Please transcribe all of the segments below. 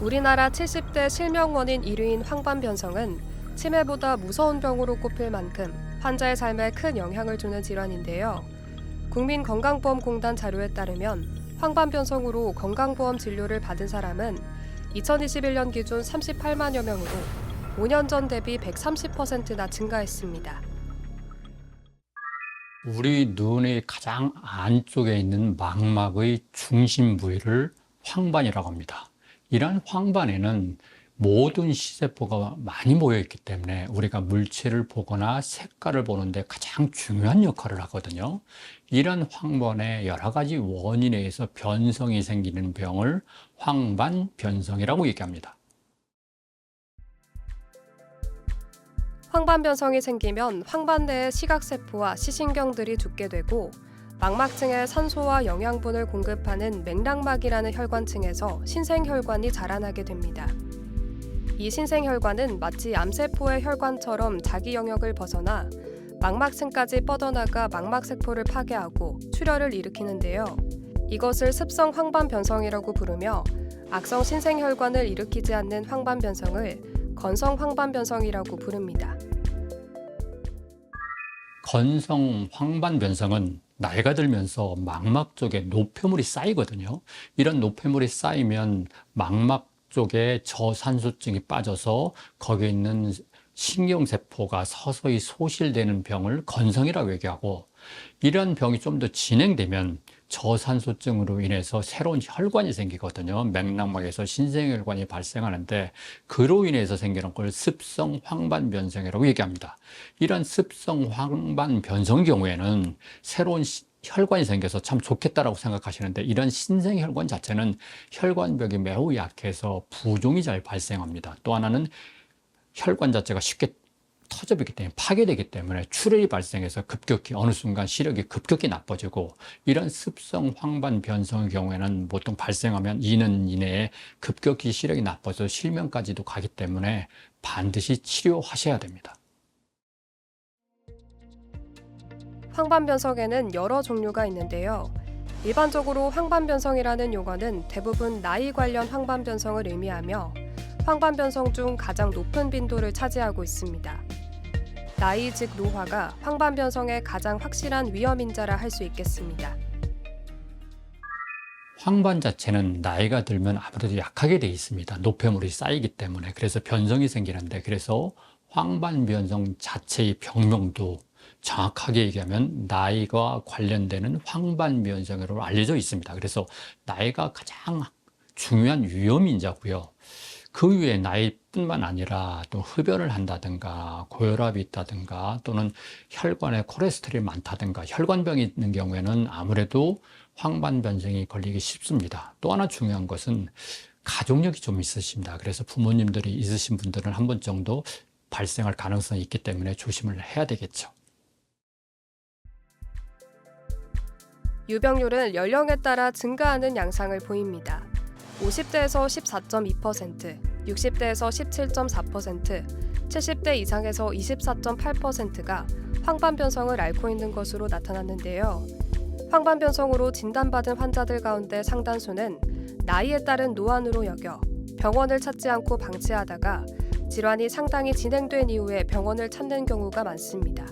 우리나라 70대 실명 원인 1위인 황반변성은 치매보다 무서운 병으로 꼽힐 만큼 환자의 삶에 큰 영향을 주는 질환인데요. 국민건강보험공단 자료에 따르면 황반변성으로 건강보험 진료를 받은 사람은 2021년 기준 38만여 명으로 5년 전 대비 130%나 증가했습니다. 우리 눈의 가장 안쪽에 있는 망막의 중심 부위를 황반이라고 합니다. 이러한 황반에는 모든 시세포가 많이 모여 있기 때문에 우리가 물체를 보거나 색깔을 보는데 가장 중요한 역할을 하거든요. 이런 황반의 여러 가지 원인에 의해서 변성이 생기는 병을 황반 변성이라고 얘기합니다. 황반 변성이 생기면 황반 내의 시각세포와 시신경들이 죽게 되고 망막층에 산소와 영양분을 공급하는 맥락막이라는 혈관층에서 신생혈관이 자라나게 됩니다. 이 신생혈관은 마치 암세포의 혈관처럼 자기 영역을 벗어나 망막층까지 뻗어나가 망막세포를 파괴하고 출혈을 일으키는데요. 이것을 습성 황반변성이라고 부르며 악성 신생혈관을 일으키지 않는 황반변성을 건성 황반변성이라고 부릅니다. 건성 황반 변성은 나이가 들면서 망막 쪽에 노폐물이 쌓이거든요. 이런 노폐물이 쌓이면 망막 쪽에 저산소증이 빠져서 거기에 있는 신경세포가 서서히 소실되는 병을 건성이라고 얘기하고 이런 병이 좀 더 진행되면 저산소증으로 인해서 새로운 혈관이 생기거든요. 맥락막에서 신생혈관이 발생하는데 그로 인해서 생기는 걸 습성 황반 변성이라고 얘기합니다. 이런 습성 황반 변성 경우에는 새로운 시- 혈관이 생겨서 참 좋겠다라고 생각하시는데 이런 신생혈관 자체는 혈관벽이 매우 약해서 부종이 잘 발생합니다. 또 하나는 혈관 자체가 쉽게 터져버리기 때문에 파괴되기 때문에 출혈이 발생해서 급격히 어느 순간 시력이 급격히 나빠지고 이런 습성 황반 변성의 경우에는 보통 발생하면 2년 이내에 급격히 시력이 나빠져 실명까지도 가기 때문에 반드시 치료하셔야 됩니다. 황반 변성에는 여러 종류가 있는데요. 일반적으로 황반 변성이라는 용어는 대부분 나이 관련 황반 변성을 의미하며 황반 변성 중 가장 높은 빈도를 차지하고 있습니다. 나이 즉 노화가 황반 변성의 가장 확실한 위험 인자라 할 수 있겠습니다. 황반 자체는 나이가 들면 아무래도 약하게 돼 있습니다. 노폐물이 쌓이기 때문에 그래서 변성이 생기는데 그래서 황반 변성 자체의 병명도 정확하게 얘기하면 나이가 관련되는 황반 변성으로 알려져 있습니다. 그래서 나이가 가장 중요한 위험 인자고요. 그 위에 나이뿐만 아니라 또 흡연을 한다든가 고혈압이 있다든가 또는 혈관에 콜레스테롤이 많다든가 혈관병이 있는 경우에는 아무래도 황반 변성이 걸리기 쉽습니다. 또 하나 중요한 것은 가족력이 좀 있으십니다. 그래서 부모님들이 있으신 분들은 한 번 정도 발생할 가능성이 있기 때문에 조심을 해야 되겠죠. 유병률은 연령에 따라 증가하는 양상을 보입니다. 50대에서 14.2%, 60대에서 17.4%, 70대 이상에서 24.8%가 황반변성을 앓고 있는 것으로 나타났는데요. 황반변성으로 진단받은 환자들 가운데 상당수는 나이에 따른 노안으로 여겨 병원을 찾지 않고 방치하다가 질환이 상당히 진행된 이후에 병원을 찾는 경우가 많습니다.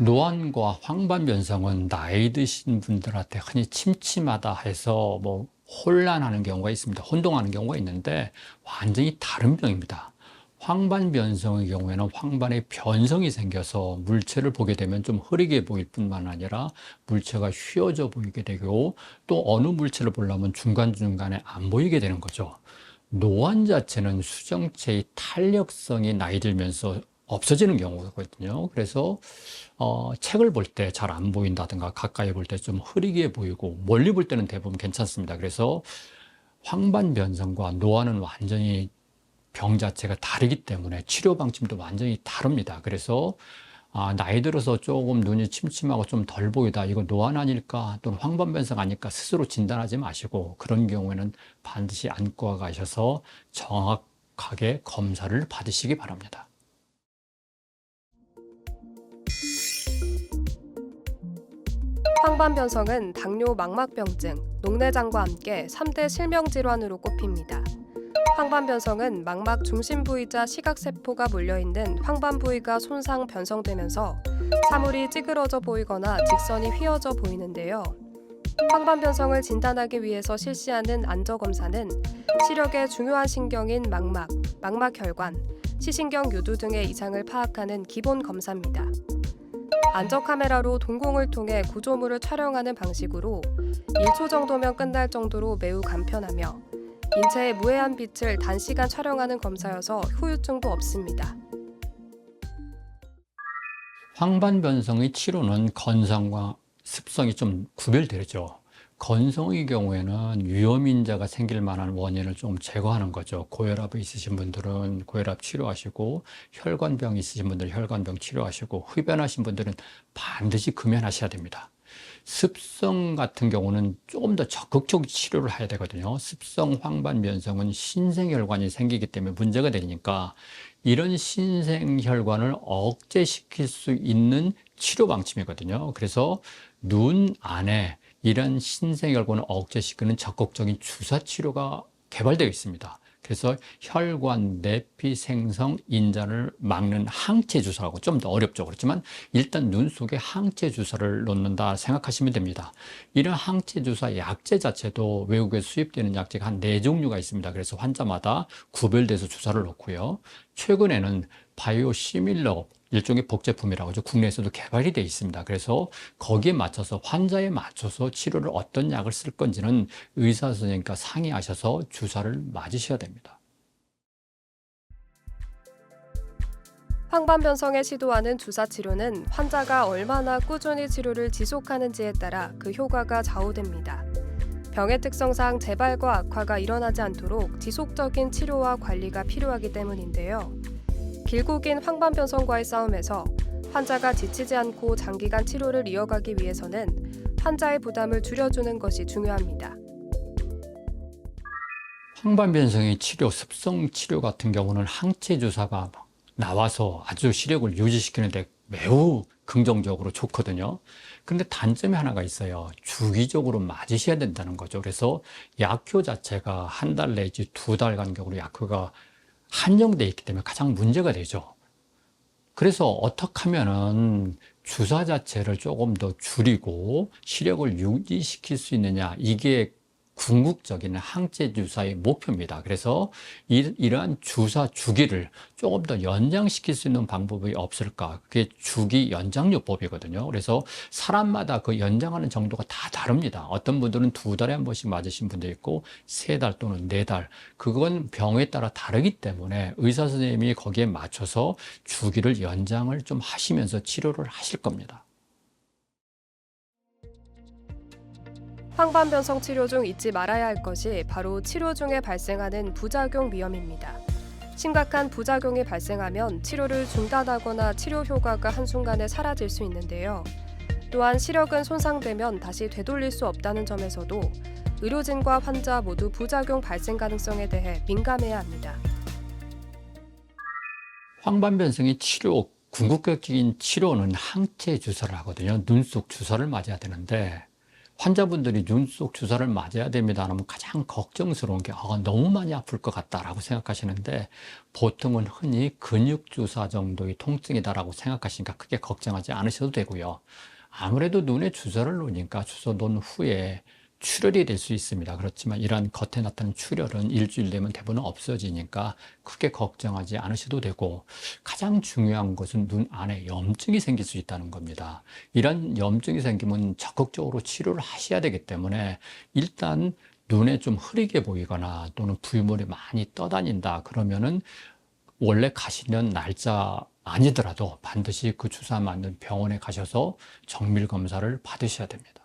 노안과 황반 변성은 나이 드신 분들한테 흔히 침침하다 해서 뭐 혼란하는 경우가 있습니다. 혼동하는 경우가 있는데 완전히 다른 병입니다. 황반 변성의 경우에는 황반에 변성이 생겨서 물체를 보게 되면 좀 흐리게 보일 뿐만 아니라 물체가 휘어져 보이게 되고 또 어느 물체를 보려면 중간중간에 안 보이게 되는 거죠. 노안 자체는 수정체의 탄력성이 나이 들면서 없어지는 경우거든요. 그래서 어, 책을 볼 때 잘 안 보인다든가 가까이 볼 때 좀 흐리게 보이고 멀리 볼 때는 대부분 괜찮습니다. 그래서 황반 변성과 노안은 완전히 병 자체가 다르기 때문에 치료 방침도 완전히 다릅니다. 그래서 아, 나이 들어서 조금 눈이 침침하고 좀 덜 보이다. 이거 노안 아닐까 또는 황반 변성 아닐까 스스로 진단하지 마시고 그런 경우에는 반드시 안과 가셔서 정확하게 검사를 받으시기 바랍니다. 황반변성은 당뇨 망막병증, 녹내장과 함께 3대 실명 질환으로 꼽힙니다. 황반변성은 망막 중심 부위자 시각세포가 몰려있는 황반 부위가 손상 변성되면서 사물이 찌그러져 보이거나 직선이 휘어져 보이는데요. 황반변성을 진단하기 위해서 실시하는 안저검사는 시력의 중요한 신경인 망막, 망막혈관, 시신경 유두 등의 이상을 파악하는 기본 검사입니다. 안저 카메라로 동공을 통해 구조물을 촬영하는 방식으로 1초 정도면 끝날 정도로 매우 간편하며 인체의 무해한 빛을 단시간 촬영하는 검사여서 후유증도 없습니다. 황반변성의 치료는 건성과 습성이 좀 구별되죠. 건성의 경우에는 위험인자가 생길 만한 원인을 좀 제거하는 거죠. 고혈압이 있으신 분들은 고혈압 치료하시고 혈관병 있으신 분들은 혈관병 치료하시고 흡연하신 분들은 반드시 금연하셔야 됩니다. 습성 같은 경우는 조금 더 적극적 치료를 해야 되거든요. 습성 황반 변성은 신생혈관이 생기기 때문에 문제가 되니까 이런 신생혈관을 억제시킬 수 있는 치료 방침이거든요. 그래서 눈 안에 이런 신생혈관을 억제시키는 적극적인 주사 치료가 개발되어 있습니다. 그래서 혈관 내피 생성 인자를 막는 항체 주사하고 좀 더 어렵죠. 그렇지만 일단 눈 속에 항체 주사를 놓는다 생각하시면 됩니다. 이런 항체 주사 약제 자체도 외국에 수입되는 약제가 한 네 종류가 있습니다. 그래서 환자마다 구별돼서 주사를 놓고요. 최근에는 바이오 시밀러 일종의 복제품이라고 하죠. 국내에서도 개발이 되어 있습니다. 그래서 거기에 맞춰서 환자에 맞춰서 치료를 어떤 약을 쓸 건지는 의사 선생님과 상의하셔서 주사를 맞으셔야 됩니다. 황반변성에 시도하는 주사 치료는 환자가 얼마나 꾸준히 치료를 지속하는지에 따라 그 효과가 좌우됩니다. 병의 특성상 재발과 악화가 일어나지 않도록 지속적인 치료와 관리가 필요하기 때문인데요. 길고 긴 황반변성과의 싸움에서 환자가 지치지 않고 장기간 치료를 이어가기 위해서는 환자의 부담을 줄여주는 것이 중요합니다. 황반변성의 치료, 습성 치료 같은 경우는 항체 주사가 나와서 아주 시력을 유지시키는데 매우 긍정적으로 좋거든요. 그런데 단점이 하나가 있어요. 주기적으로 맞으셔야 된다는 거죠. 그래서 약효 자체가 한 달 내지 두 달 간격으로 약효가 한정돼 있기 때문에 가장 문제가 되죠. 그래서 어떻게 하면은 주사 자체를 조금 더 줄이고 시력을 유지시킬 수 있느냐 이게 궁극적인 항체 주사의 목표입니다. 그래서 이, 이러한 주사 주기를 조금 더 연장시킬 수 있는 방법이 없을까? 그게 주기 연장요법이거든요. 그래서 사람마다 그 연장하는 정도가 다 다릅니다. 어떤 분들은 두 달에 한 번씩 맞으신 분도 있고 세 달 또는 네 달. 그건 병에 따라 다르기 때문에 의사 선생님이 거기에 맞춰서 주기를 연장을 좀 하시면서 치료를 하실 겁니다. 황반변성 치료 중 잊지 말아야 할 것이 바로 치료 중에 발생하는 부작용 위험입니다. 심각한 부작용이 발생하면 치료를 중단하거나 치료 효과가 한순간에 사라질 수 있는데요. 또한 시력은 손상되면 다시 되돌릴 수 없다는 점에서도 의료진과 환자 모두 부작용 발생 가능성에 대해 민감해야 합니다. 황반변성의 치료, 궁극적인 치료는 항체 주사를 하거든요. 눈 속 주사를 맞아야 되는데 환자분들이 눈 속 주사를 맞아야 됩니다. 하면 가장 걱정스러운 게 아, 너무 많이 아플 것 같다라고 생각하시는데 보통은 흔히 근육 주사 정도의 통증이다라고 생각하시니까 크게 걱정하지 않으셔도 되고요. 아무래도 눈에 주사를 놓으니까 주사 놓은 후에 출혈이 될 수 있습니다. 그렇지만 이러한 겉에 나타나는 출혈은 일주일 되면 대부분 없어지니까 크게 걱정하지 않으셔도 되고 가장 중요한 것은 눈 안에 염증이 생길 수 있다는 겁니다. 이런 염증이 생기면 적극적으로 치료를 하셔야 되기 때문에 일단 눈에 좀 흐리게 보이거나 또는 부유물이 많이 떠다닌다 그러면은 원래 가시는 날짜 아니더라도 반드시 그 주사 맞는 병원에 가셔서 정밀 검사를 받으셔야 됩니다.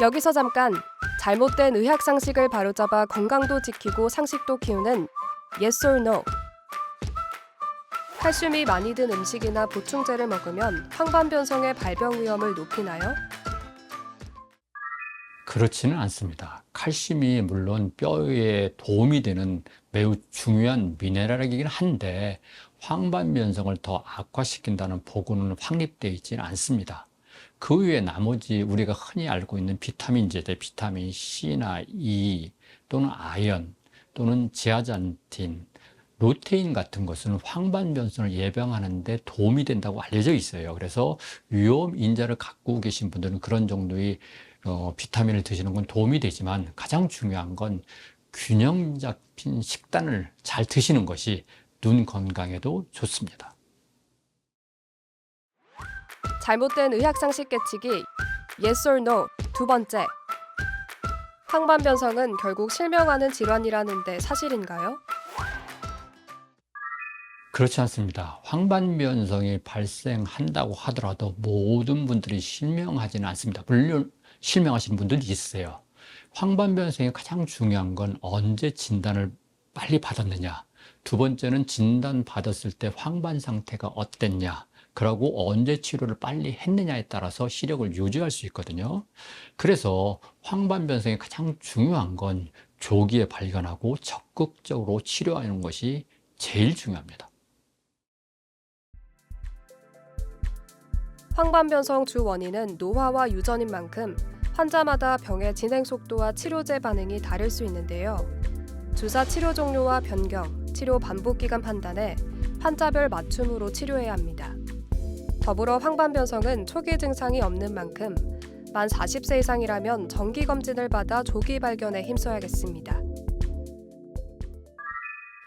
여기서 잠깐 잘못된 의학 상식을 바로잡아 건강도 지키고 상식도 키우는 Yes or No. 칼슘이 많이 든 음식이나 보충제를 먹으면 황반변성의 발병 위험을 높이나요? 그렇지는 않습니다. 칼슘이 물론 뼈에 도움이 되는 매우 중요한 미네랄이긴 한데 황반변성을 더 악화시킨다는 보고는 확립되어 있지는 않습니다. 그 외에 나머지 우리가 흔히 알고 있는 비타민제들, 비타민 C나 E 또는 아연 또는 지아잔틴, 루테인 같은 것은 황반 변성을 예방하는 데 도움이 된다고 알려져 있어요. 그래서 위험 인자를 갖고 계신 분들은 그런 정도의 어, 비타민을 드시는 건 도움이 되지만 가장 중요한 건 균형 잡힌 식단을 잘 드시는 것이 눈 건강에도 좋습니다. 잘못된 의학상식 깨치기 Yes or No 두 번째 황반변성은 결국 실명하는 질환이라는데 사실인가요? 그렇지 않습니다. 황반변성이 발생한다고 하더라도 모든 분들이 실명하지는 않습니다. 물론 실명하시는 분들도 있어요. 황반변성의 가장 중요한 건 언제 진단을 빨리 받았느냐. 두 번째는 진단 받았을 때 황반 상태가 어땠냐. 그러고 언제 치료를 빨리 했느냐에 따라서 시력을 유지할 수 있거든요. 그래서 황반변성의 가장 중요한 건 조기에 발견하고 적극적으로 치료하는 것이 제일 중요합니다. 황반변성 주 원인은 노화와 유전인 만큼 환자마다 병의 진행 속도와 치료제 반응이 다를 수 있는데요. 주사 치료 종류와 변경, 치료 반복 기간 판단에 환자별 맞춤으로 치료해야 합니다. 더불어 황반변성은 초기 증상이 없는 만큼 만 40세 이상이라면 정기 검진을 받아 조기 발견에 힘써야겠습니다.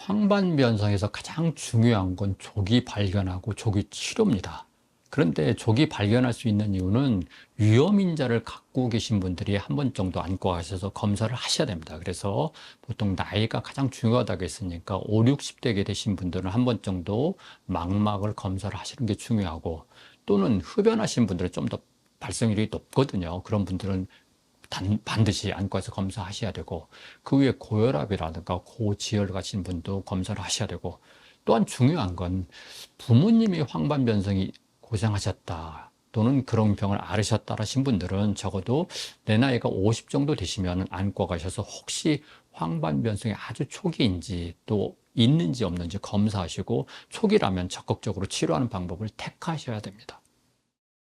황반변성에서 가장 중요한 건 조기 발견하고 조기 치료입니다. 그런데 조기 발견할 수 있는 이유는 위험 인자를 갖고 계신 분들이 한 번 정도 안고 가셔서 검사를 하셔야 됩니다. 그래서 보통 나이가 가장 중요하다고 했으니까 5, 60대가 되신 분들은 한 번 정도 망막을 검사를 하시는 게 중요하고 또는 흡연하신 분들은 좀 더 발생률이 높거든요. 그런 분들은 단, 반드시 안과에서 검사하셔야 되고 그 위에 고혈압이라든가 고지혈 가신 분도 검사를 하셔야 되고 또한 중요한 건 부모님이 황반변성이 고생하셨다 또는 그런 병을 앓으셨다 하신 분들은 적어도 내 나이가 50 정도 되시면 안과 가셔서 혹시 황반변성이 아주 초기인지 또 있는지 없는지 검사하시고 초기라면 적극적으로 치료하는 방법을 택하셔야 됩니다.